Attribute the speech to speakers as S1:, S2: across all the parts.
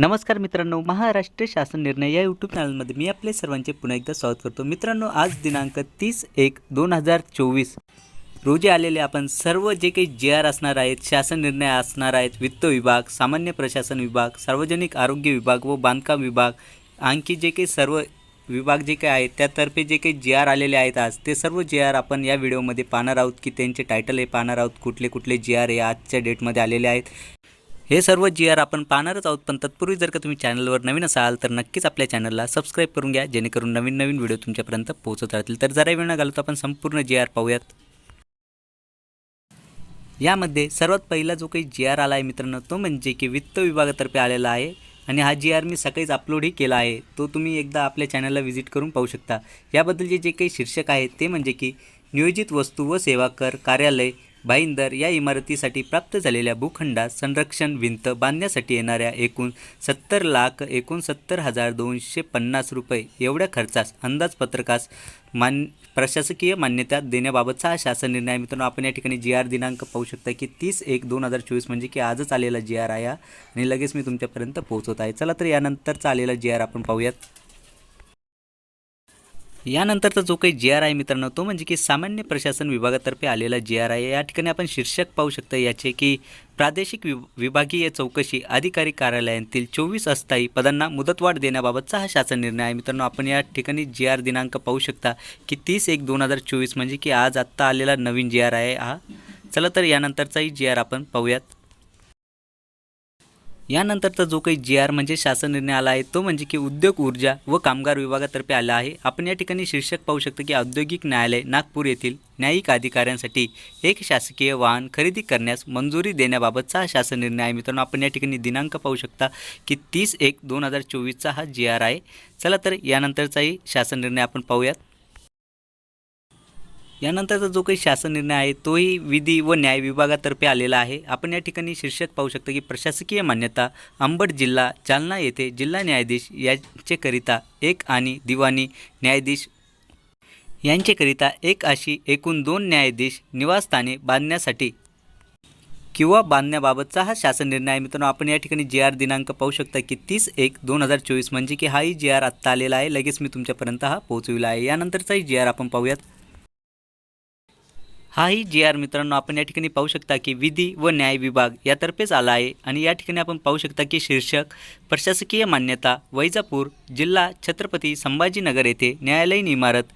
S1: नमस्कार मित्रांनो महाराष्ट्र शासन निर्णय या यूट्यूब चॅनलमध्ये मी आपले सर्वांचे पुन्हा एकदा स्वागत करतो. मित्रांनो आज दिनांक तीस एक दोन हजार चोवीस. रोजी आलेले आपण सर्व जे काही जे आर असणार आहेत शासन निर्णय असणार आहेत वित्त विभाग सामान्य प्रशासन विभाग सार्वजनिक आरोग्य विभाग व बांधकाम विभाग आणखी जे काही सर्व विभाग जे काही आहेत त्यातर्फे जे काही जे आर आलेले आहेत आज ते सर्व जे आर आपण या व्हिडिओमध्ये पाहणार आहोत की त्यांचे टायटल हे पाहणार आहोत कुठले कुठले जे आर हे आजच्या डेटमध्ये आलेले आहेत. हे सर्व जी आर आपण पाहणारच आहोत पण तत्पूर्वी जर का तुम्ही चॅनलवर नवीन असाल तर नक्कीच आपल्या चॅनलला सबस्क्राईब करून घ्या जेणेकरून नवीन नवीन व्हिडिओ तुमच्यापर्यंत पोहोचत राहतील. तर जरा वेळ न घालतो आपण संपूर्ण जी आर पाहूयात. यामध्ये सर्वात पहिला जो काही जी आर आला आहे मित्रांनो तो म्हणजे की वित्त विभागातर्फे आलेला आहे आणि हा जी आर मी सकाळीच अपलोडही केला आहे. तो तुम्ही एकदा आपल्या चॅनलला व्हिजिट करून पाहू शकता. याबद्दलचे जे काही शीर्षक आहेत ते म्हणजे की नियोजित वस्तू व सेवा कर कार्यालय भाईंदर या इमारतीसाठी प्राप्त झालेल्या भूखंडात संरक्षण भिंत बांधण्यासाठी येणाऱ्या एकूण सत्तर लाख एकोणसत्तर हजार दोनशे पन्नास रुपये एवढ्या खर्चास अंदाजपत्रकास मान प्रशासकीय मान्यता देण्याबाबतचा हा शासन निर्णय मित्रांनो आपण या ठिकाणी जी आर दिनांक पाहू शकता की तीस एक दोन हजार चोवीस म्हणजे की आजच आलेला जी आर आहे आणि लगेच मी तुमच्यापर्यंत पोहोचवत आहे. चला तर यानंतरचा आलेला जी आर आपण पाहूयात. यानंतरचा जो काही जी आर आहे मित्रांनो तो म्हणजे की सामान्य प्रशासन विभागातर्फे आलेला जी आर आहे. या ठिकाणी आपण शीर्षक पाहू शकता याचे की प्रादेशिक वि विभागीय चौकशी अधिकारी कार्यालयातील चोवीस अस्थायी पदांना मुदतवाढ देण्याबाबतचा हा शासन निर्णय आहे. मित्रांनो आपण या ठिकाणी जी आर दिनांक पाहू शकता की तीस एक दोन हजार चोवीस म्हणजे की आज आत्ता आलेला नवीन जी आर आहे हा. चला तर यानंतरचाही जी आर आपण पाहूयात. यानंतरचा जो काही जी आर म्हणजे शासन निर्णय आला आहे तो म्हणजे की उद्योग ऊर्जा व कामगार विभागातर्फे आला आहे. आपण या ठिकाणी शीर्षक पाहू शकतो की औद्योगिक न्यायालय नागपूर येथील न्यायिक अधिकाऱ्यांसाठी एक शासकीय वाहन खरेदी करण्यास मंजुरी देण्याबाबतचा हा शासन निर्णय आहे. मित्रांनो आपण या ठिकाणी दिनांक पाहू शकता की तीस एक दोन हजार चोवीसचा हा जी आर आहे. चला तर यानंतरचाही शासन निर्णय आपण पाहूयात. यानंतरचा जो काही शासन निर्णय आहे तोही विधी व न्याय विभागातर्फे आलेला आहे. आपण या ठिकाणी शीर्षक पाहू शकतो की प्रशासकीय मान्यता अंबड जिल्हा जालना येथे जिल्हा न्यायाधीश यांचेकरिता एक आणि दिवाणी न्यायाधीश यांचेकरिता एक अशी एकूण दोन न्यायाधीश निवासस्थाने बांधण्यासाठी किंवा बांधण्याबाबतचा हा शासन निर्णय आहे. मित्रांनो आपण या ठिकाणी जी आर दिनांक पाहू शकता की तीस एक दोन हजार चोवीस म्हणजे की हाही जी आर आत्ता आलेला आहे. लगेच मी तुमच्यापर्यंत हा पोहोचविला आहे. यानंतरचाही जी आर आपण पाहूयात. हाही जी आर मित्रांनो आपण या ठिकाणी पाहू शकता की विधी व न्याय विभाग यातर्फेच आला आहे आणि या ठिकाणी आपण पाहू शकता की शीर्षक प्रशासकीय मान्यता वैजापूर जिल्हा छत्रपती संभाजीनगर येथे न्यायालयीन इमारत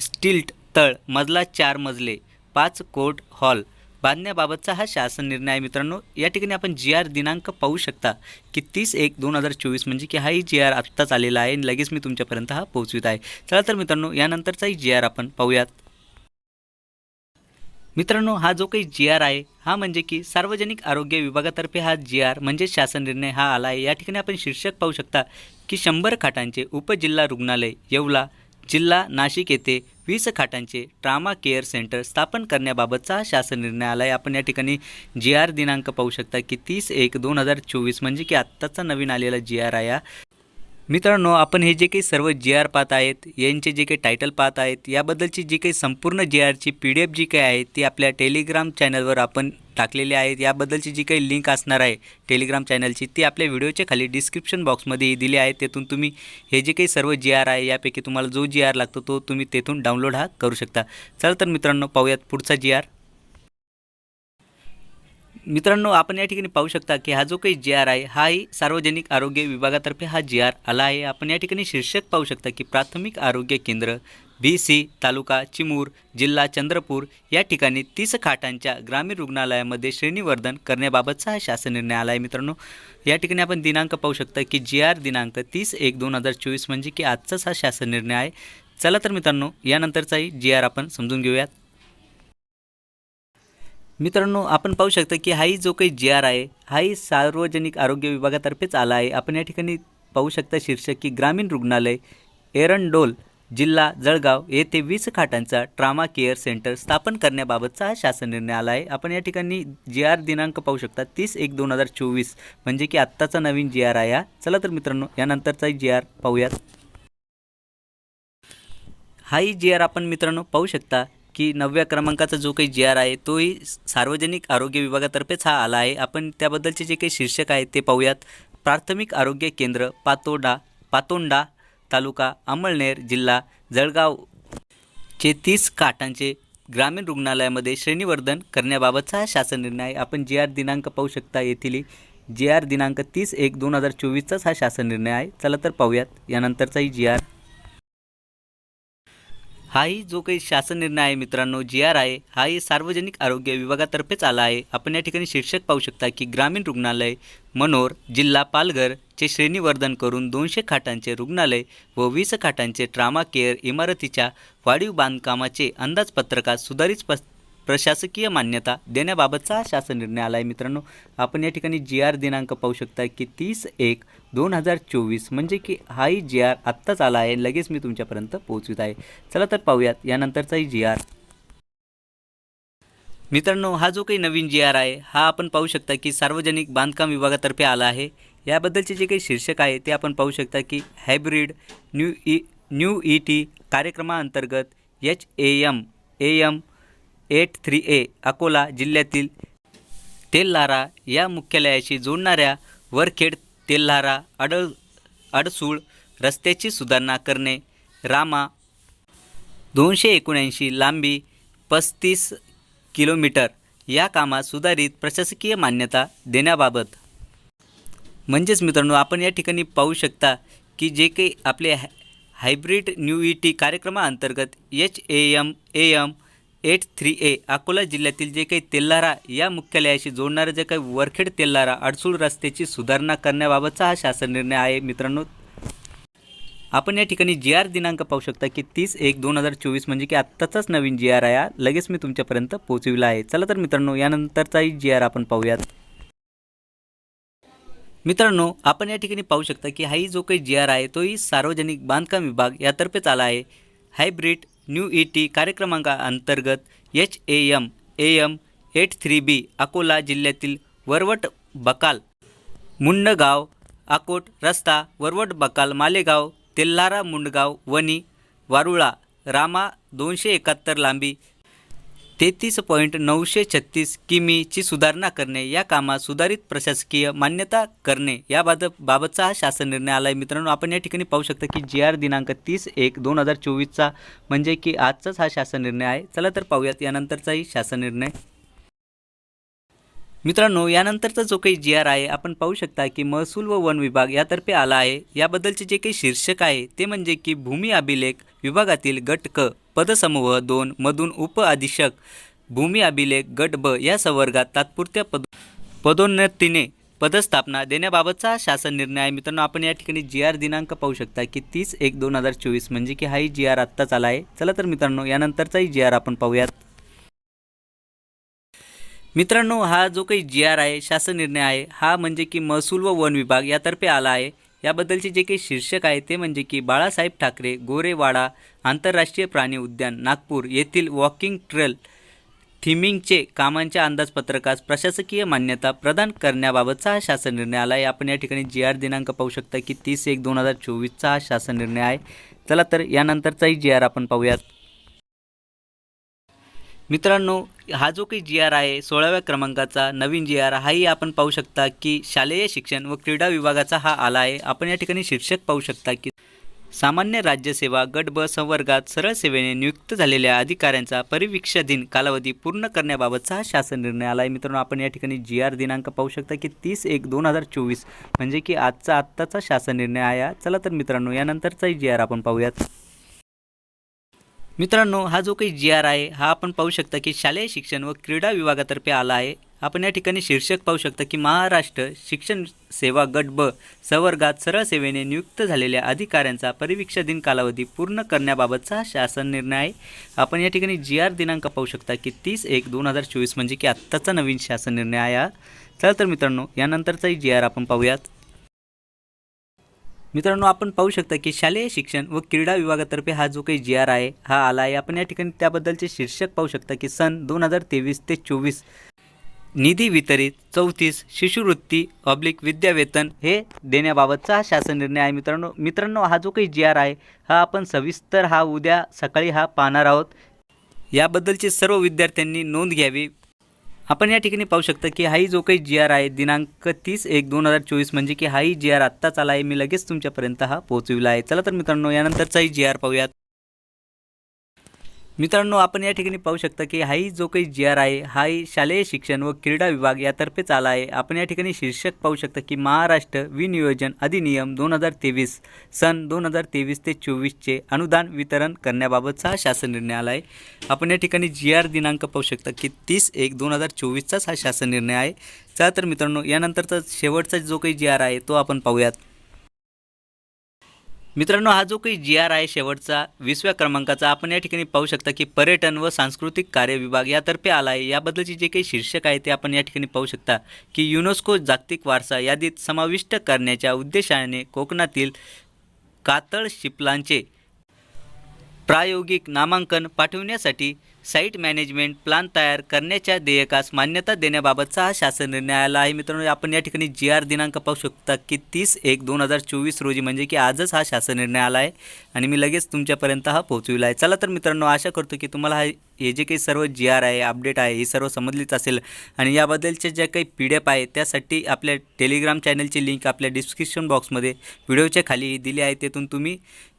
S1: स्टिल्ट तळ मजला चार मजले पाच कोर्ट हॉल बांधण्याबाबतचा हा शासन निर्णय आहे मित्रांनो. या ठिकाणी आपण जी आर दिनांक पाहू शकता की तीस एक दोन हजार चोवीस म्हणजे की हाही जी आर आत्ताच आलेला आहे आणि लगेच मी तुमच्यापर्यंत हा पोहोचवित आहे. चला तर मित्रांनो यानंतरचाही जी आर आपण पाहूयात. मित्रांनो हा जो काही जी आर आहे हा म्हणजे की सार्वजनिक आरोग्य विभागातर्फे हा जी आर म्हणजे शासन निर्णय हा आला आहे या ठिकाणी आपण शीर्षक पाहू शकता की शंभर खाटांचे उपजिल्हा रुग्णालय येवला जिल्हा नाशिक येथे वीस खाटांचे ट्रामा केअर सेंटर स्थापन करण्याबाबतचा शासन निर्णय आला आहे आपण या ठिकाणी जी आर दिनांक पाहू शकता की तीस एक दोन हजार चोवीस म्हणजे की आत्ताचा नवीन आलेला जी आर आहे हा. मित्रांनो आपण हे जे काही सर्व जी आर पाहत आहेत यांचे जे काही टायटल पाहत आहेत याबद्दलची जी काही संपूर्ण जी आरची पी डी एफ जी काही आहे ती आपल्या टेलिग्राम चॅनलवर आपण टाकलेली आहेत. याबद्दलची जी काही लिंक असणार आहे टेलिग्राम चॅनलची ती आपल्या व्हिडिओच्या खाली डिस्क्रिप्शन बॉक्समध्ये दिली आहे. तेथून तुम्ही हे जे काही सर्व जी आर आहे यापैकी तुम्हाला जो जी आर लागतो तो तुम्ही तेथून डाउनलोड हा करू शकता. चला तर मित्रांनो पाहूयात पुढचा जी आर मित्रांनो आपण या ठिकाणी पाहू शकता की हा जो काही जी आर आहे हाही सार्वजनिक आरोग्य विभागातर्फे हा जी आर आला आहे. आपण या ठिकाणी शीर्षक पाहू शकता की प्राथमिक आरोग्य केंद्र बी सी तालुका चिमूर जिल्हा चंद्रपूर या ठिकाणी तीस खाटांच्या ग्रामीण रुग्णालयामध्ये श्रेणीवर्धन करण्याबाबतचा हा शासन निर्णय आला आहे मित्रांनो. या ठिकाणी आपण दिनांक पाहू शकता की जी आर दिनांक तीस एक दोन हजार चोवीस म्हणजे की आजचाच हा शासन निर्णय आहे. चला तर मित्रांनो यानंतरचाही जी आर आपण समजून घेऊयात. मित्रांनो आपण पाहू शकता की हाही जो काही जी आर आहे हाही सार्वजनिक आरोग्य विभागातर्फेच आला आहे. आपण या ठिकाणी पाहू शकता शीर्षक की ग्रामीण रुग्णालय एरंडोल जिल्हा जळगाव येथे वीस खाटांचा ट्रामा केअर सेंटर स्थापन करण्याबाबतचा हा शासन निर्णय आला आहे. आपण या ठिकाणी जी आर दिनांक पाहू शकता तीस एक दोन हजार चोवीस म्हणजे की आत्ताचा नवीन जी आर आहे हा. चला तर मित्रांनो यानंतरचाही जी आर पाहूयात. हाही जी आर आपण मित्रांनो पाहू शकता की नवव्या क्रमांकाचा जो काही जी आर आहे तोही सार्वजनिक आरोग्य विभागातर्फेच हा आला आहे. आपण त्याबद्दलचे जे काही शीर्षक आहेत ते पाहूयात. प्राथमिक आरोग्य केंद्र पातोडा पातोंडा तालुका अमळनेर जिल्हा जळगाव. चे तीस काटांचे ग्रामीण रुग्णालयामध्ये श्रेणीवर्धन करण्याबाबतचा हा शासन निर्णय आहे. आपण जी आर दिनांक पाहू शकता येथील. जी आर दिनांक तीस एक दोन हजार चोवीसचाच हा शासन निर्णय आहे. चला तर पाहूयात. यानंतरचाही जी आर हाही जो काही शासन निर्णय आहे मित्रांनो जी आर आहे हाही सार्वजनिक आरोग्य विभागातर्फेच आला आहे. आपण या ठिकाणी शीर्षक पाहू शकता की ग्रामीण रुग्णालय मनोर जिल्हा पालघर चे श्रेणीवर्धन करून दोनशे खाटांचे रुग्णालय व वीस खाटांचे ट्रामा केअर इमारतीच्या वाढीव बांधकामाचे अंदाजपत्रकात सुधारित प्रशासकीय मान्यता देण्याबाबतचा हा शासन निर्णय आला आहे मित्रांनो. आपण या ठिकाणी जी आर दिनांक पाहू शकता की तीस एक दोन हजार चोवीस म्हणजे की हाही जी आर आत्ताच आला आहे. लगेच मी तुमच्यापर्यंत पोहोचवित आहे. चला तर पाहूयात यानंतरचाही जी आर मित्रांनो हा जो काही नवीन जी आर आहे हा आपण पाहू शकता की सार्वजनिक बांधकाम विभागातर्फे आला आहे. याबद्दलचे जे काही शीर्षक आहे ते आपण पाहू शकता की hybrid new E new E T कार्यक्रमाअंतर्गत H A M A M eight three A Akola जिल्ह्यातील तेल्हारा या मुख्यालयाशी जोडणाऱ्या वरखेड तेल्हारा अडळ अडसूळ रस्त्याची सुधारणा करणे. रामा दोनशे एकोणऐंशी लांबी पस्तीस किलोमीटर या कामात सुधारित प्रशासकीय मान्यता देण्याबाबत. म्हणजेच मित्रांनो आपण या ठिकाणी पाहू शकता की जे काही आपले हाय हायब्रिड न्यू ई टी कार्यक्रमाअंतर्गत H A M A M eight three A Akola जिल्ह्यातील जे काही तेल्हारा या मुख्यालयाशी जोडणारं जे काही वरखेड तेल्हारा अडसूळ रस्त्याची सुधारणा करण्याबाबतचा हा शासन निर्णय आहे. मित्रांनो आपण या ठिकाणी जी आर दिनांक पाहू शकता की तीस एक दोन हजार चोवीस म्हणजे की आत्ताचाच नवीन जी आर आहे. लगेच मी तुमच्यापर्यंत पोहोचविला आहे. चला तर मित्रांनो यानंतरचाही जी आर आपण पाहूयात. मित्रांनो आपण या ठिकाणी पाहू शकता की हाही जो काही जी आर आहे तोही सार्वजनिक बांधकाम विभाग यातर्फेच आला आहे. Hybrid new E T कार्यक्रमांकाअंतर्गत H A M A M eight three B Akola जिल्ह्यातील वरवट बकाल मुंडगाव आकोट रस्ता वरवट बकाल मालेगाव तेल्हारा मुंडगाव वणी वारुळा रामा दोनशे एकाहत्तर लांबी तेहतीस पॉईंट नऊशे छत्तीस किमीची सुधारणा करणे या कामात सुधारित प्रशासकीय मान्यता करणे याबाबत बाबतचा हा शासन निर्णय आला आहे मित्रांनो आपण या ठिकाणी पाहू शकता की जी आर दिनांक तीस एक दोन हजार चोवीसचा म्हणजे की आजचाच हा शासन निर्णय आहे. चला तर पाहूयात यानंतरचाही शासन निर्णय. मित्रांनो यानंतरचा जो काही जी आर आहे आपण पाहू शकता की महसूल व वन विभाग यातर्फे आला आहे. याबद्दलचे जे काही शीर्षक आहे ते म्हणजे की भूमी अभिलेख विभागातील गट क पदसमूह दोन मधून उप अधीक्षक भूमी अभिलेख गट ब या संवर्गात तात्पुरत्या पद पदोन्नतीने पदस्थापना देण्याबाबतचा शासन निर्णय आहे. मित्रांनो आपण या ठिकाणी जी आर दिनांक पाहू शकता की तीस एक दोन हजार चोवीस म्हणजे की हाही जी आर आत्ताच आला आहे. चला तर मित्रांनो यानंतरचाही जी आर आपण पाहूयात. मित्रांनो हा जो काही जी आर आहे शासन निर्णय आहे हा म्हणजे की महसूल व वन विभाग यातर्फे आला आहे. याबद्दलचे जे काही शीर्षक आहे ते म्हणजे की बाळासाहेब ठाकरे गोरेवाडा आंतरराष्ट्रीय प्राणी उद्यान नागपूर येथील वॉकिंग ट्रेल थिमिंगचे कामांच्या अंदाजपत्रकास प्रशासकीय मान्यता प्रदान करण्याबाबतचा हा शासन निर्णय आला आहे आपण या ठिकाणी जी आर दिनांक पाहू शकता की तीस एक दोन हजार चोवीसचा हा शासन निर्णय आहे. चला तर यानंतरचाही जी आर आपण पाहूयात. मित्रांनो हा जो काही जी आर आहे सोळाव्या क्रमांकाचा नवीन जी आर हाही आपण पाहू शकता की शालेय शिक्षण व क्रीडा विभागाचा हा आला आहे. आपण या ठिकाणी शीर्षक पाहू शकता की सामान्य राज्यसेवा गट ब संवर्गात सरळ सेवेने नियुक्त झालेल्या अधिकाऱ्यांचा परिवीक्षाधीन कालावधी पूर्ण करण्याबाबतचा हा शासन निर्णय आला आहे. मित्रांनो आपण या ठिकाणी जी आर दिनांक पाहू शकता की तीस एक दोन हजार चोवीस म्हणजे की आजचा आत्ताचा शासन निर्णय आहे. चला तर मित्रांनो यानंतरचाही जी आर आपण पाहूयात. मित्रांनो हा जो काही जी आर आहे हा आपण पाहू शकता की शालेय शिक्षण व क्रीडा विभागातर्फे आला आहे. आपण या ठिकाणी शीर्षक पाहू शकता की महाराष्ट्र शिक्षण सेवा गट ब संवर्गात सरळ सेवेने नियुक्त झालेल्या अधिकाऱ्यांचा परिवीक्षाधीन कालावधी पूर्ण करण्याबाबतचा हा शासन निर्णय आहे. आपण या ठिकाणी जी आर दिनांक पाहू शकता की तीस एक दोन हजार चोवीस म्हणजे की आत्ताचा नवीन शासन निर्णय आहे. हा चला तर मित्रांनो यानंतरचाही जी आर आपण पाहूयात. मित्रांनो आपण पाहू शकता की शालेय शिक्षण व क्रीडा विभागातर्फे हा जो काही जी आर आहे हा आला आहे आपण या ठिकाणी त्याबद्दलचे शीर्षक पाहू शकता की सन दोन हजार तेवीस ते चोवीस निधी वितरित चौतीस शिष्यवृत्ती ऑब्लिक विद्यावेतन हे देण्याबाबतचा हा शासन निर्णय आहे मित्रांनो. मित्रांनो हा जो काही जी आर आहे हा आपण सविस्तर हा उद्या सकाळी हा पाहणार आहोत. याबद्दलचे सर्व विद्यार्थ्यांनी नोंद घ्यावी. आपण या ठिकाणी पाहू शकता की हाही जो काही जी आर आहे दिनांक तीस एक दोन हजार चोवीस म्हणजे की हाही जी आर आत्ताच आला आहे. मी लगेच तुमच्यापर्यंत हा पोहोचविला आहे. चला तर मित्रांनो यानंतरचाही जी आर पाहूयात. मित्रांनो आपण या ठिकाणी पाहू शकता की हाही जो काही जी आर आहे हाही शालेय शिक्षण व क्रीडा विभाग यातर्फेच आला आहे. आपण या ठिकाणी शीर्षक पाहू शकता की महाराष्ट्र विनियोजन अधिनियम दोन हजार तेवीस सन दोन हजार तेवीस ते चोवीसचे अनुदान वितरण करण्याबाबतचा शासन निर्णय आला आहे आपण या ठिकाणी जी आर दिनांक पाहू शकता की तीस एक दोन हजार चोवीसचाच हा शासन निर्णय आहे. चला तर मित्रांनो यानंतरचा शेवटचा जो काही जी आर आहे तो आपण पाहूयात. मित्रांनो हा जो काही जी आर आहे शेवटचा वीसव्या क्रमांकाचा आपण या ठिकाणी पाहू शकता की पर्यटन व सांस्कृतिक कार्य विभाग यातर्फे आला आहे. याबद्दलचे जे काही शीर्षक आहे ते आपण या ठिकाणी पाहू शकता की युनेस्को जागतिक वारसा यादीत समाविष्ट करण्याच्या उद्देशाने कोकणातील कातळ शिपलांचे प्रायोगिक नामांकन पाठविण्यासाठी साईट मॅनेजमेंट प्लान तयार करण्याच्या देयकास मान्यता देण्याबाबतचा हा शासन निर्णय आला आहे. मित्रांनो आपण या ठिकाणी जी आर दिनांक पाहू शकता की तीस एक दोन हजार चोवीस रोजी म्हणजे की आजच हा शासन निर्णय आला आहे. आणि मी लगेच तुमच्यापर्यंत हा पोहोचविला आहे. चला तर मित्रांनो आशा करतो की तुम्हाला हा हे जे काही सर्व जी आर आहे अपडेट आहे हे सर्व समजलीच असेल. आणि याबद्दलच्या ज्या काही पी डी एफ आहे त्यासाठी आपल्या टेलिग्राम चॅनलची लिंक आपल्या डिस्क्रिप्शन बॉक्समध्ये व्हिडिओच्या खाली दिली आहे. तेथून तुम्ही